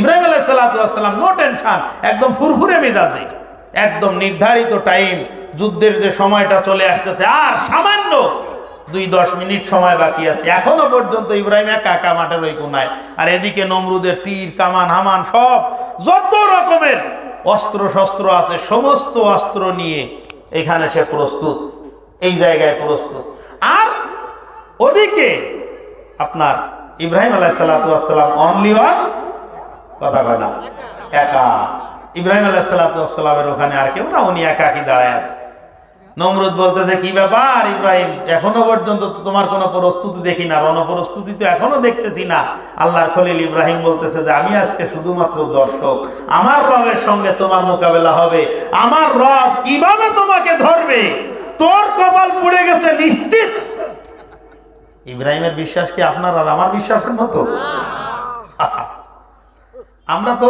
ইব্রাহিম আলাহ সাল্লাম no tension একদম ফুরফুরে মেজাজে। একদম নির্ধারিত টাইম যুদ্ধের যে সময়টা চলে আসতেছে, আর সামান্য দুই দশ মিনিট সময় বাকি আছে। এখনও পর্যন্ত ইব্রাহিম একা একা মাঠের ওই কোনায়। আর এদিকে নমরুদের তীর, কামান, হামান সব যত রকমের অস্ত্র শস্ত্র আছে, সমস্ত অস্ত্র নিয়ে এখানে সে প্রস্তুত, এই জায়গায় প্রস্তুত। আর ওদিকে আপনার ইব্রাহিম আলাহ সাল্লাম অনলি ওয়ান কথা কয় না? একা। ইব্রাহিম ওখানে আর কেউ না উনি একা কি দাঁড়ায় আছে? নমরুদ বলতেছে কি ব্যাপার ইব্রাহিম? এখনও পর্যন্ত তো তোমার কোনো প্রস্তুতি দেখি না রণপ্রস্তুতি তো এখনও দেখতেছি না। আল্লাহর খলিল ইব্রাহিম বলতেছে যে আমি আজকে শুধুমাত্র দর্শক। আমার রবের সঙ্গে তোমার মোকাবেলা হবে। আমার রব কীভাবে তোমাকে ধরবে? তোর কপাল পুড়ে গেছে নিশ্চিত! ইব্রাহিমের বিশ্বাস কি আপনার আর আমার বিশ্বাসের মতো? আমরা তো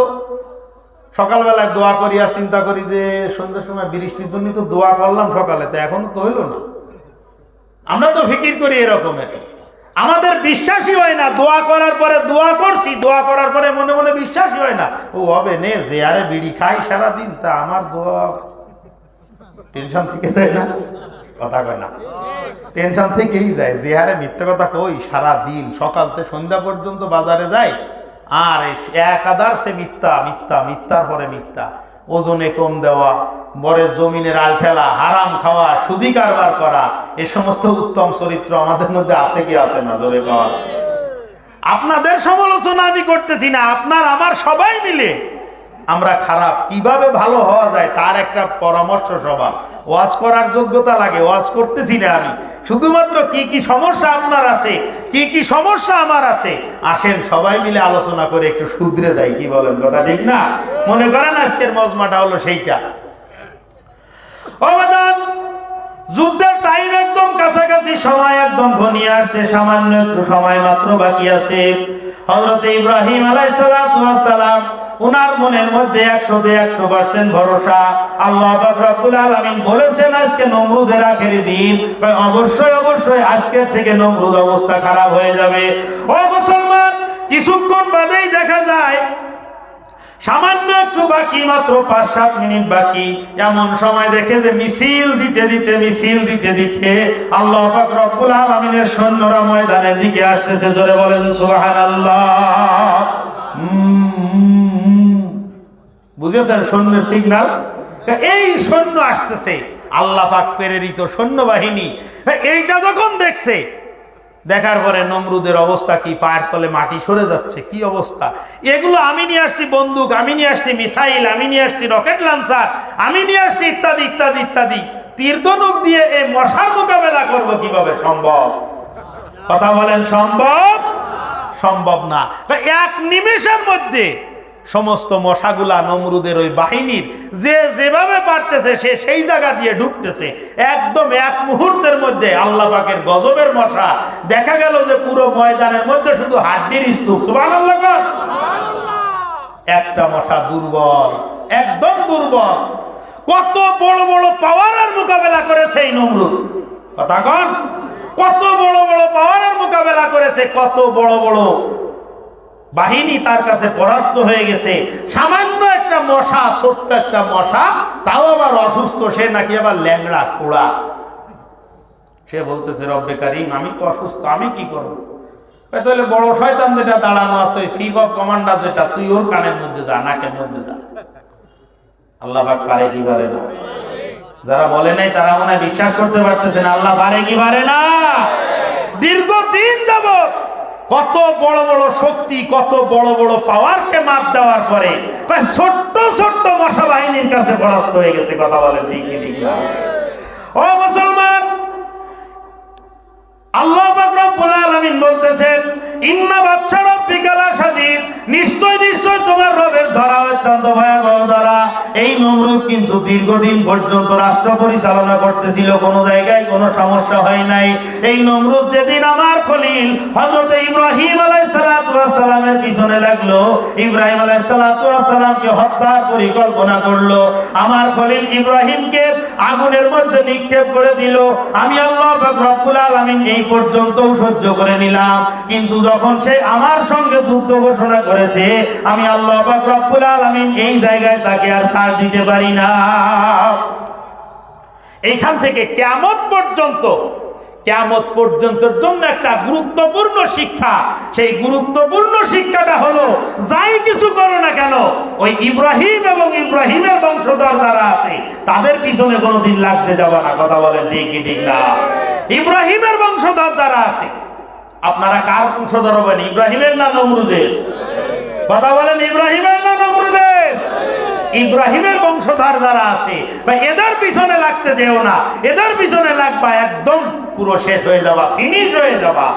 সকালবেলায় দোয়া করি আর চিন্তা করি যে সন্ধ্যের সময় বৃষ্টির জন্য তো দোয়া করলাম সকালে, তো এখনও তো হইল না। আমরা তো ফিকির করি এরকমের। আমাদের বিশ্বাসই হয় না, দোয়া করার পরে দোয়া করছি, দোয়া করার পরে মনে মনে বিশ্বাসই হয় না। ও হবে নে, যে আরে বিড়ি খাই সারাদিন, তা আমার দোয়া টেনশন থেকে যায় না? কথা কয় না। টেনশন থেকেই যায়, যে হারে মিথ্যে কথা কই, সারাদিন, সকাল থেকে সন্ধ্যা পর্যন্ত বাজারে যায় আর এক আদার সে মিথ্যা মিথ্যা, মিথ্যার পরে মিথ্যা। ওজনে কম দেওয়া, বরের জমিনের আল ফেলা হারাম খাওয়া, সুদি কারবার করা, এ সমস্ত উত্তম চরিত্র আমাদের মধ্যে আছে কি আছে না? ধরে পাওয়া আপনাদের সমালোচনা আমি করতেছি না, আপনার, আমার সবাই মিলে আমরা খারাপ। কীভাবে ভালো হওয়া যায়? তার একটা পরামর্শ সভা। ওয়াজ করার যোগ্যতা লাগে, ওয়াজ করতেছি না আমি। শুধুমাত্র কি কি সমস্যা আপনার আছে, কি কি সমস্যা আমার আছে? আসেন সবাই মিলে আলোচনা করে একটু শুধরে দেয় কি বলেন, কথা ঠিক না? মনে করেন আজকের মজমাটা হলো সেইটা। অবদান, যুদ্ধের টাইম একদম কাছাকাছি, সময় একদম ঘনিয়ে আসছে, সামান্য একটু সময় মাত্র বাকি আছে। হজরত ইব্রাহিম আলাইসালাম উনার মনের মধ্যে একশোতে একশো পার্সেন্ট ভরসা। আল্লাহ রব্বুল আলমিন বলেছেন আজকে নমরুদের আখেরি দিন। অবশ্যই অবশ্যই আজকের থেকে নমরুদ অবস্থা খারাপ হয়ে যাবে। ও মুসলমান কিছুক্ষণ বাদেই দেখা যায় সামান্য একটু বাকি মাত্র পাঁচ সাত মিনিট বাকি। এমন সময় দেখে যে মিছিল দিতে দিতে মিছিল দিতে দিতে আল্লাহ রব্বুল আলামিনের সৈন্যরা ময়দানের দিকে আসতেছে। জোরে বলেন সুবহানাল্লাহ। উম, বুঝেছেন সৈন্যের সিগন্যাল এই সৈন্য আসতেছে। আল্লাহ পাক প্রেরিত সৈন্যবাহিনী। এইটা যখন দেখছে, দেখার পরে নমরুদের অবস্থা কি? পায়ের তলে মাটি সরে যাচ্ছে, কি অবস্থা? এগুলো আমি নিয়ে আসছি বন্দুক, আমি নিয়ে আসছি মিসাইল, আমি নিয়ে আসছি রকেট লঞ্চার আমি নিয়ে আসছি ইত্যাদি ইত্যাদি ইত্যাদি। তীর্ধনুক দিয়ে এই মশার মোকাবেলা করব কীভাবে? সম্ভব? কথা বলেন, সম্ভব? সম্ভব না। এক নিমেষের মধ্যে সমস্ত মশাগুলা নমরুদের ওই বাহিনীর যে যেভাবে পারতেছে সে সেই জায়গা দিয়ে ঢুকতেছে। একদম এক মুহূর্তের মধ্যে আল্লাহ পাকের গজবের মশা দেখা গেল যে পুরো ময়দানের মধ্যে শুধু হাড্ডির স্তূপ। সুবান একটা মশা দুর্বল একদম দুর্বল। কত বড় বড় পাওয়ারের মোকাবেলা করেছে এই নমরুদ। কথা কন। কত বড় বড় পাওয়ারের মোকাবেলা করেছে কত বড় বড় বাহিনী তার কাছে পরাস্ত হয়ে গেছে। সামান্য একটা মশা, ছোট্ট একটা মশা, তাও আবার অসুস্থ, সে নাকি আবার ল্যাংড়া, খোড়া। সে বলতেছে, রব্বে কারিম, আমি তো অসুস্থ, আমি কি করব? তাহলে বড় শয়তান যেটা দাঁড়ানো আছে, ওই চিফ অফ কমান্ডার যেটা, তুই ওর কানের মধ্যে যা, নাকের মধ্যে যা। আল্লাহ পাক পারে কি পারে না? যারা বলে নাই, তারা মনে বিশ্বাস করতে পারতেছে না, আল্লাহ পারে কি পারে না? দীর্ঘদিন যাবত কত বড় বড় শক্তি, কত বড় বড় পাওয়ারকে মাত দেওয়ার পরে ছোট্ট ছোট্ট মশা বাহিনীর কাছে পরাস্ত হয়ে গেছে, কথা বলেন ঠিক ঠিক ও মুসলমান, আল্লাহ রব্বুল আলামিন বলতেছেন, ইন্না বাদশা রব্বিকা লাশাদীদ নিশ্চয় নিশ্চয় তোমার রবের ধরা অত্যন্ত ভয়াবহ ধরা কিন্তু দীর্ঘদিন পর্যন্ত রাষ্ট্র পরিচালনা করতেছিল, কোনো জায়গায় কোনো সমস্যা হয় নাই। এই নমরুদ যেদিন আমার খলিল হজরত ইব্রাহিম আলাইসালামের পিছনে লাগল, ইব্রাহিম আলাইসালামকে হত্যার পরিকল্পনা করল। আমার খলিল ইব্রাহিমকে আগুনের মধ্যে নিক্ষেপ করে দিল। আমি আল্লাহ রব্বুল আলামিন এই পর্যন্তও সহ্য করে নিলাম। কিন্তু যখন সে আমার সঙ্গে যুদ্ধ ঘোষণা করেছে, আমি আল্লাহ রব্বুল আলামিন এই জায়গায় তাকে আর ছাড় দিতে পারি না। এইখান থেকে কেমত পর্যন্ত কেমত পর্যন্তর জন্য একটা গুরুত্বপূর্ণ শিক্ষা। সেই গুরুত্বপূর্ণ শিক্ষাটা হলো, যাই কিছু করো না কেন, ওই ইব্রাহিম এবং ইব্রাহিমের বংশধর যারা আছে, তাদের পিছনে কোনোদিন লাগতে যাবে না, কথা বলেন ঠিক কি ঠিক না? ইব্রাহিমের বংশধর যারা আছে, আপনারা কার বংশধর হবেন, ইব্রাহিমের না নমরুদের? কথা বলেন ইব্রাহিমের না নমরুদের? ইব্রাহিমের বংশধর যারা আছে, বা এদের পিছনে লাগতে যেও না। এদের পিছনে লাগবা একদম পুরো শেষ হয়ে যাবা ফিনিশ হয়ে যাবা